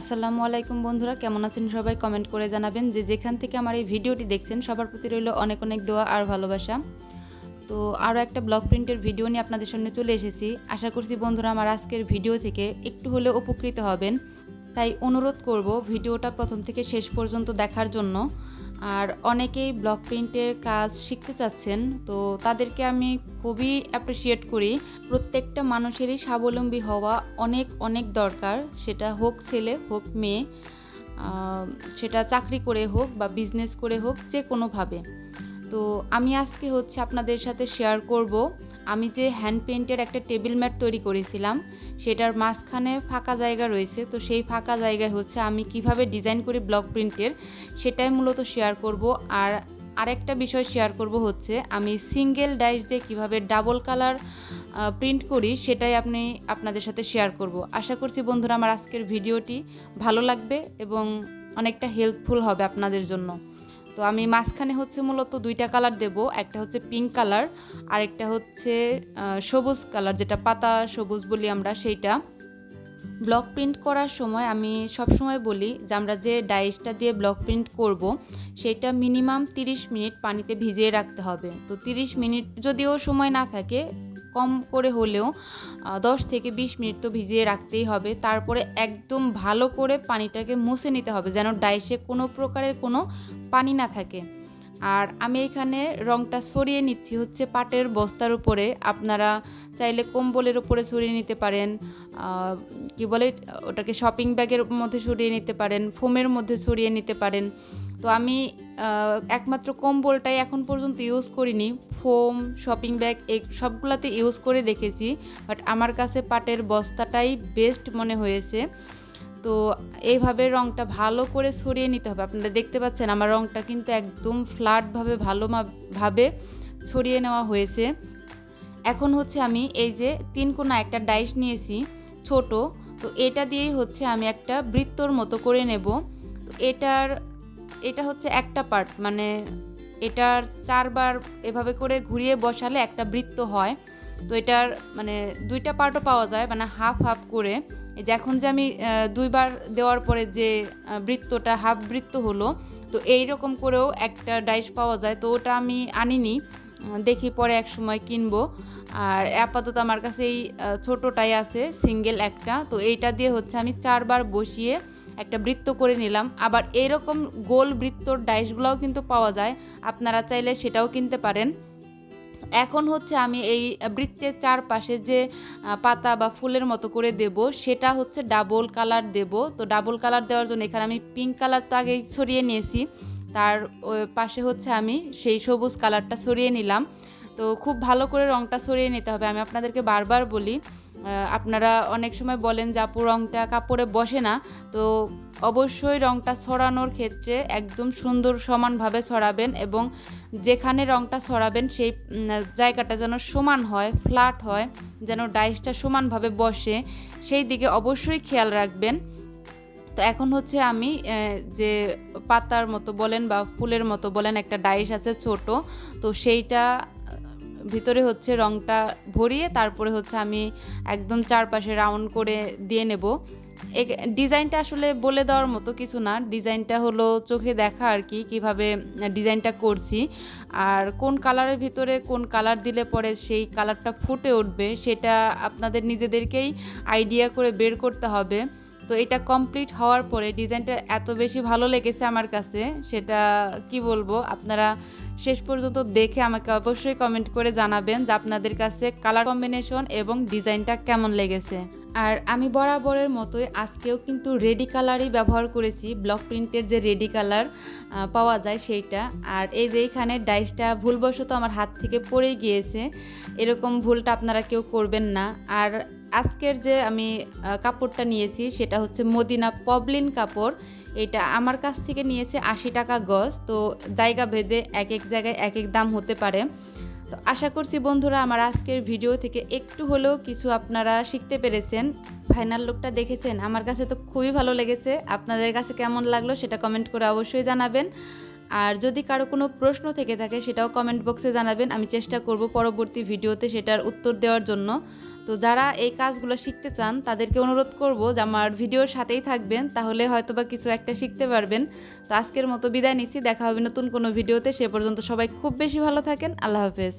আসসালামু আলাইকুম বন্ধুরা, কেমন আছেন সবাই? কমেন্ট করে জানাবেন যে যেখান থেকে আমার এই ভিডিওটি দেখছেন, সবার প্রতি রইল অনেক অনেক দোয়া আর ভালোবাসা। তো আরও একটা ব্লগ প্রিন্টের ভিডিও নিয়ে আপনাদের সামনে চলে এসেছি। আশা করছি বন্ধুরা আমার আজকের ভিডিও থেকে একটু হলেও উপকৃত হবেন। তাই অনুরোধ করব ভিডিওটা প্রথম থেকে শেষ পর্যন্ত দেখার জন্য। আর অনেকেই ব্লক প্রিন্টের কাজ শিখতে চাচ্ছেন, তো তাদেরকে আমি খুবই অ্যাপ্রিসিয়েট করি। প্রত্যেকটা মানুষেরই স্বাবলম্বী হওয়া অনেক অনেক দরকার, সেটা হোক ছেলে, হোক মেয়ে সেটা চাকরি করে হোক বা বিজনেস করে হোক যে কোনোভাবে তো আমি আজকে হচ্ছে আপনাদের সাথে শেয়ার করব। আমি যে হ্যান্ড পেন্টের একটা টেবিল ম্যাট তৈরি করেছিলাম, সেটার মাঝখানে ফাঁকা জায়গা রয়েছে, তো সেই ফাঁকা জায়গায় হচ্ছে আমি কীভাবে ডিজাইন করি ব্লক প্রিন্টের সেটাই মূলত শেয়ার করব। আর আরেকটা বিষয় শেয়ার করব হচ্ছে, আমি সিঙ্গেল ডাইস দিয়ে কীভাবে ডাবল কালার প্রিন্ট করি সেটাই আপনি আপনাদের সাথে শেয়ার করব। আশা করছি বন্ধুরা আমার আজকের ভিডিওটি ভালো লাগবে এবং অনেকটা হেল্পফুল হবে আপনাদের জন্য। তো আমি মাঝখানে হচ্ছে মূলত দুইটা কালার দেব। একটা হচ্ছে পিঙ্ক কালার আর একটা হচ্ছে সবুজ কালার, যেটা পাতা সবুজ বলি আমরা সেইটা। ব্লক প্রিন্ট করার সময় আমি সব সময় বলি যে আমরা যে ডাইসটা দিয়ে ব্লক প্রিন্ট করব, সেটা মিনিমাম 30 মিনিট পানিতে ভিজিয়ে রাখতে হবে। তো 30 মিনিট যদিও সময় না থাকে, কম করে হলেও দশ থেকে 20 মিনিট তো ভিজিয়ে রাখতেই হবে। তারপরে একদম ভালো করে পানিটাকে মুছে নিতে হবে যেন ডাইসে কোনো প্রকারের কোনো পানি না থাকে। আর আমি এখানে রংটা ছড়িয়ে নিচ্ছি, হচ্ছে পাটের বস্তার উপরে। আপনারা চাইলে কম্বলের উপরে ছড়িয়ে নিতে পারেন কি বলে ওটাকে শপিং ব্যাগের মধ্যে ছড়িয়ে নিতে পারেন ফোমের মধ্যে ছড়িয়ে নিতে পারেন। তো আমি একমাত্র কম্বলটাই এখন পর্যন্ত ইউজ করিনি। ফোম শপিং ব্যাগ এই সবগুলোতে ইউজ করে দেখেছি। বাট আমার কাছে পাটের বস্তাটাই বেস্ট মনে হয়েছে। তো এইভাবে রংটা ভালো করে ছড়িয়ে নিতে হবে। আপনারা দেখতে পাচ্ছেন আমার রংটা কিন্তু একদম ফ্ল্যাটভাবে ভালো ভাবে ছড়িয়ে নেওয়া হয়েছে। এখন হচ্ছে আমি এই যে তিন কোনা একটা ডাইস নিয়েছি ছোট, তো এটা দিয়েই হচ্ছে আমি একটা বৃত্তর মতো করে নেব। তো এটার, এটা হচ্ছে একটা পার্ট মানে এটার চারবার এভাবে করে ঘুরিয়ে বসালে একটা বৃত্ত হয়। তো এটার মানে দুইটা পার্টও পাওয়া যায় মানে হাফ হাফ করে। এখন যে আমি দুইবার দেওয়ার পরে যে বৃত্তটা হাফ বৃত্ত হলো, তো এই রকম করেও একটা ডাইস পাওয়া যায়। তো ওটা আমি আনিনি দেখি পরে এক সময় কিনবো। আর আপাতত আমার কাছে এই ছোটোটাই আছে সিঙ্গেল একটা। তো এইটা দিয়ে হচ্ছে আমি চারবার বসিয়ে একটা বৃত্ত করে নিলাম। আবার এরকম গোল বৃত্তর ডাইসগুলোও কিন্তু পাওয়া যায়। আপনারা চাইলে সেটাও কিনতে পারেন। এখন হচ্ছে আমি এই বৃত্তের চারপাশে যে পাতা বা ফুলের মতো করে দেব, সেটা হচ্ছে ডাবল কালার দেব। তো ডাবল কালার দেওয়ার জন্য এখানে আমি পিঙ্ক কালার তো আগেই ছড়িয়ে নিয়েছি। তার পাশে হচ্ছে আমি সেই সবুজ কালারটা ছড়িয়ে নিলাম। তো খুব ভালো করে রঙটা ছড়িয়ে নিতে হবে। আমি আপনাদেরকে বারবার বলি আপনারা অনেক সময় বলেন যে আপু রংটা কাপড়ে বসে না, তো অবশ্যই রংটা ছড়ানোর ক্ষেত্রে একদম সুন্দর সমানভাবে ছড়াবেন এবং যেখানে রংটা ছড়াবেন সেই জায়গাটা যেন সমান হয় ফ্ল্যাট হয়, যেন ডাইসটা সমানভাবে বসে, সেই দিকে অবশ্যই খেয়াল রাখবেন। তো এখন হচ্ছে আমি যে পাতার মতো বলেন বা ফুলের মতো বলেন একটা ডাইস আছে ছোট, তো সেইটা ভিতরে হচ্ছে রংটা ভরিয়ে তারপরে হচ্ছে আমি একদম চারপাশে রাউন্ড করে দিয়ে নেব। ডিজাইনটা আসলে বলে দেওয়ার মতো কিছু না। ডিজাইনটা হলো চোখে দেখা আর কি, কীভাবে ডিজাইনটা করছি। আর কোন কালারের ভিতরে কোন কালার দিলে পরে সেই কালারটা ফুটে উঠবে, সেটা আপনাদের নিজেদেরকেই আইডিয়া করে বের করতে হবে। তো এটা কমপ্লিট হওয়ার পরে ডিজাইনটা এত বেশি ভালো লেগেছে আমার কাছে, সেটা কি বলব? আপনারা শেষ পর্যন্ত দেখে আমাকে অবশ্যই কমেন্ট করে জানাবেন যে আপনাদের কাছে কালার কম্বিনেশন এবং ডিজাইনটা কেমন লেগেছে। আর আমি বরাবরের মতোই আজকেও কিন্তু রেডি কালারই ব্যবহার করেছি ব্লক প্রিন্টের যে রেডি কালার পাওয়া যায় সেইটা। আর এই যে এইখানে ডাইসটা ভুলবশত আমার হাত থেকে পড়ে গিয়েছে, এরকম ভুলটা আপনারা কেউ করবেন না। আর আজকের যে আমি কাপড়টা নিয়েছি সেটা হচ্ছে মদিনা পবলিন কাপড়। এটা আমার কাছ থেকে নিয়েছে আশি টাকা গজ। তো জায়গা ভেদে এক এক জায়গায় এক এক দাম হতে পারে। তো আশা করছি বন্ধুরা আমার আজকের ভিডিও থেকে একটু হলেও কিছু আপনারা শিখতে পেরেছেন। ফাইনাল লুকটা দেখেছেন। আমার কাছে তো খুবই ভালো লেগেছে। আপনাদের কাছে কেমন লাগল সেটা কমেন্ট করে অবশ্যই জানাবেন। আর যদি কারও কোনো প্রশ্ন থেকে থাকে সেটাও কমেন্ট বক্সে জানাবেন। আমি চেষ্টা করব পরবর্তী ভিডিওতে সেটার উত্তর দেওয়ার জন্য। তো যারা এই কাজগুলো শিখতে চান, তাদেরকে অনুরোধ করব যে আমার ভিডিওর সাথেই থাকবেন, তাহলে হয়তো বা কিছু একটা শিখতে পারবেন। তো আজকের মতো বিদায় নিচ্ছি, দেখা হবে নতুন কোনো ভিডিওতে, সে পর্যন্ত সবাই খুব বেশি ভালো থাকেন, আল্লাহ হাফেজ।